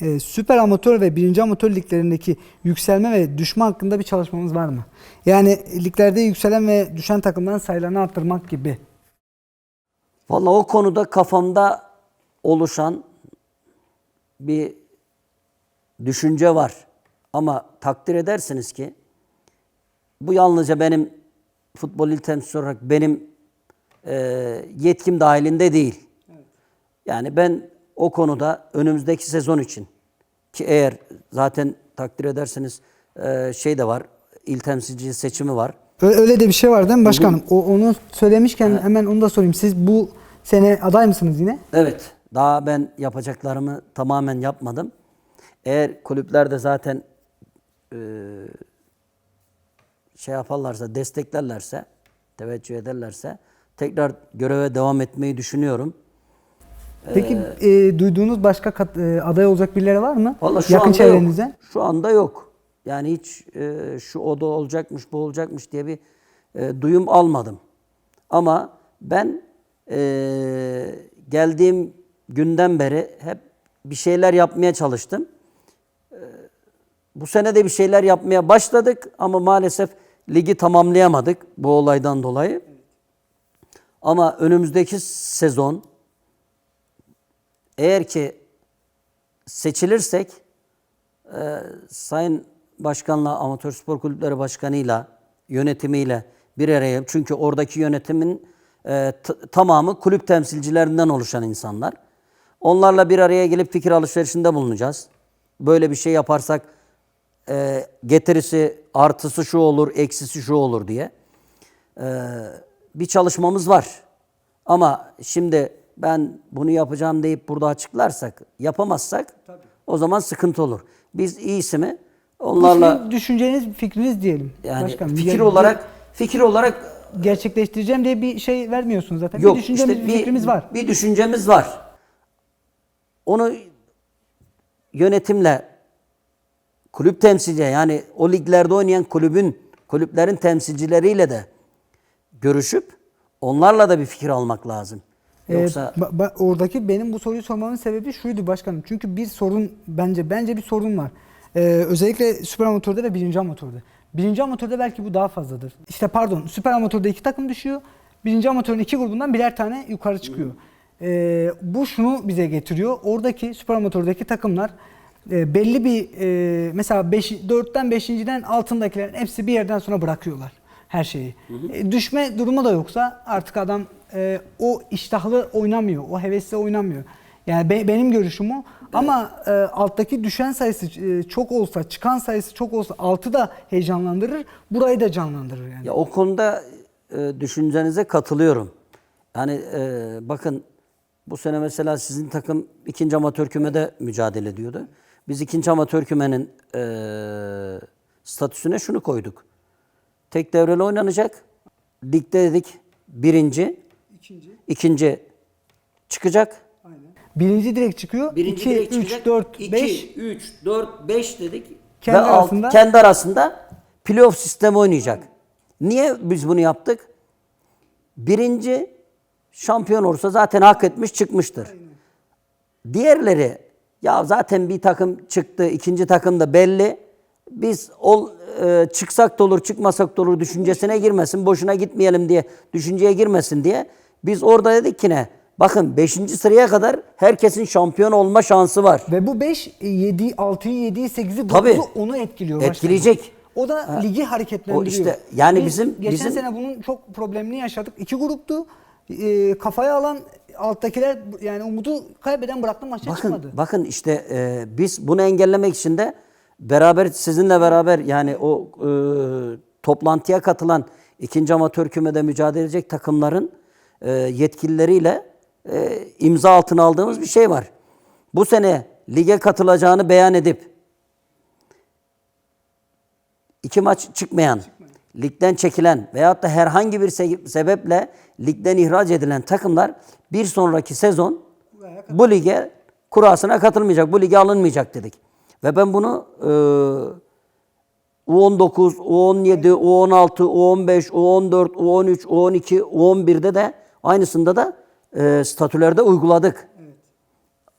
e, süper amatör ve birinci amatör liglerindeki yükselme ve düşme hakkında bir çalışmamız var mı? Yani liglerde yükselen ve düşen takımların sayılarını arttırmak gibi. Vallahi o konuda kafamda oluşan bir düşünce var. Ama takdir edersiniz ki bu yalnızca benim futbol il temsilcisi olarak benim e, yetkim dahilinde değil. Yani ben o konuda önümüzdeki sezon için ki eğer zaten takdir ederseniz e, şey de var, il temsilci seçimi var. Öyle de bir şey var değil mi başkanım? O, onu söylemişken hemen onu da sorayım. Siz bu sene aday mısınız yine? Evet. Daha ben yapacaklarımı tamamen yapmadım. Eğer kulüpler de zaten e, şey yaparlarsa, desteklerlerse, teveccüh ederlerse tekrar göreve devam etmeyi düşünüyorum. Peki e, duyduğunuz başka kat- e, aday olacak birileri var mı? Vallahi şu Yakın anda çevrenizde. Yok. Şu anda yok. Yani hiç e, şu o da olacakmış, bu olacakmış diye bir e, duyum almadım. Ama ben e, geldiğim günden beri hep bir şeyler yapmaya çalıştım. E, bu sene de bir şeyler yapmaya başladık ama maalesef ligi tamamlayamadık bu olaydan dolayı. Ama önümüzdeki sezon eğer ki seçilirsek e, Sayın Başkanla Amatör Spor Kulüpleri Başkanı'yla yönetimiyle bir araya çünkü oradaki yönetimin e, tamamı kulüp temsilcilerinden oluşan insanlar. Onlarla bir araya gelip fikir alışverişinde bulunacağız. Böyle bir şey yaparsak e, getirisi artısı şu olur, eksisi şu olur diye e, bir çalışmamız var. Ama şimdi ben bunu yapacağım deyip burada açıklarsak, yapamazsak o zaman sıkıntı olur. Biz iyisi mi Bu onlarla sizin düşünceniz, fikriniz diyelim. yani Başkanım, fikir ge- olarak fikir olarak gerçekleştireceğim diye bir şey vermiyorsunuz zaten. yok bir düşüncemiz, işte bir fikrimiz var. Bir düşüncemiz var. Onu yönetimle kulüp temsilci yani o liglerde oynayan kulübün kulüplerin temsilcileriyle de görüşüp onlarla da bir fikir almak lazım. Ee, Yoksa ba- ba- oradaki benim bu soruyu sormamın sebebi şuydu başkanım. Çünkü bir sorun bence bence bir sorun var. Ee, özellikle süper amatörde ve birinci amatörde. Birinci amatörde belki bu daha fazladır. İşte pardon süper amatörde iki takım düşüyor. Birinci amatörün iki grubundan birer tane yukarı çıkıyor. Ee, bu şunu bize getiriyor. Oradaki süper amatördeki takımlar e, belli bir e, mesela 5 4'ten 5.den altındakilerin hepsi bir yerden sonra bırakıyorlar her şeyi. E, düşme durumu da yoksa artık adam e, o iştahlı oynamıyor, o hevesli oynamıyor. Yani be- benim görüşüm o. Ama e, alttaki düşen sayısı e, çok olsa, çıkan sayısı çok olsa altı da heyecanlandırır, burayı da canlandırır yani. Ya o konuda e, düşüncenize katılıyorum. Yani e, bakın bu sene mesela sizin takım ikinci amatör kümede mücadele ediyordu. Biz ikinci amatör kümenin e, statüsüne şunu koyduk. Tek devreli oynanacak. Ligde dedik birinci, ikinci çıkacak. Birinci direkt çıkıyor. Birinci 2, direkt 3, çıkacak. 4, 2, 5. 3, 4, 5 dedik. Kendi Ve alt- arasında- kendi arasında playoff sistemi oynayacak. Niye biz bunu yaptık? Birinci şampiyon olursa zaten hak etmiş çıkmıştır. Diğerleri ya zaten bir takım çıktı, ikinci takım da belli. Biz ol, e, çıksak da olur, çıkmasak da olur düşüncesine girmesin, boşuna gitmeyelim diye, düşünceye girmesin diye. Biz orada dedik ki ne? Bakın 5. sıraya kadar herkesin şampiyon olma şansı var. Ve bu 5, 7, 6'yı, 7'yi, 8'i, Tabii. 9'u onu etkiliyor. başkanım. Etkileyecek. O da ligi hareketlendiriyor. O işte, yani Biz bizim- geçen bizim- sene bunun çok problemini yaşadık. İki gruptu. Ee, kafaya alan alttakiler yani umudu kaybeden bıraktı maçta Bakın, çıkmadı. bakın işte e, biz bunu engellemek için de beraber sizinle beraber yani o e, toplantıya katılan ikinci amatör kümede mücadele edecek takımların e, yetkilileriyle e, imza altına aldığımız bir şey var. Bu sene lige katılacağını beyan edip iki maç çıkmayan, ligden çekilen veyahut da herhangi bir se- sebeple ligden ihraç edilen takımlar bir sonraki sezon bu lige kurasına katılmayacak, bu lige alınmayacak dedik. Ve ben bunu e, U19, U17, U16, U15, U14, U13, U12, U11'de de aynısında da e, statülerde uyguladık.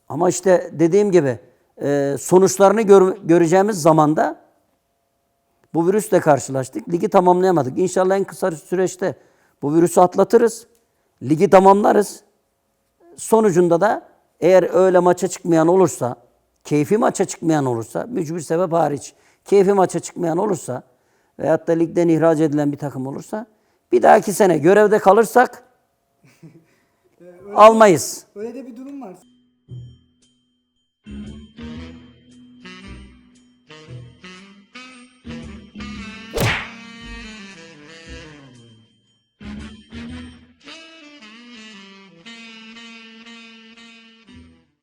Ama işte dediğim gibi e, sonuçlarını gör- göreceğimiz zamanda bu virüsle karşılaştık. Ligi tamamlayamadık. İnşallah en kısa süreçte bu virüsü atlatırız. Ligi tamamlarız. Sonucunda da eğer öyle maça çıkmayan olursa, keyfi maça çıkmayan olursa, mücbir sebep hariç, keyfi maça çıkmayan olursa veyahut da ligden ihraç edilen bir takım olursa, bir dahaki sene görevde kalırsak almayız. Öyle de bir durum var.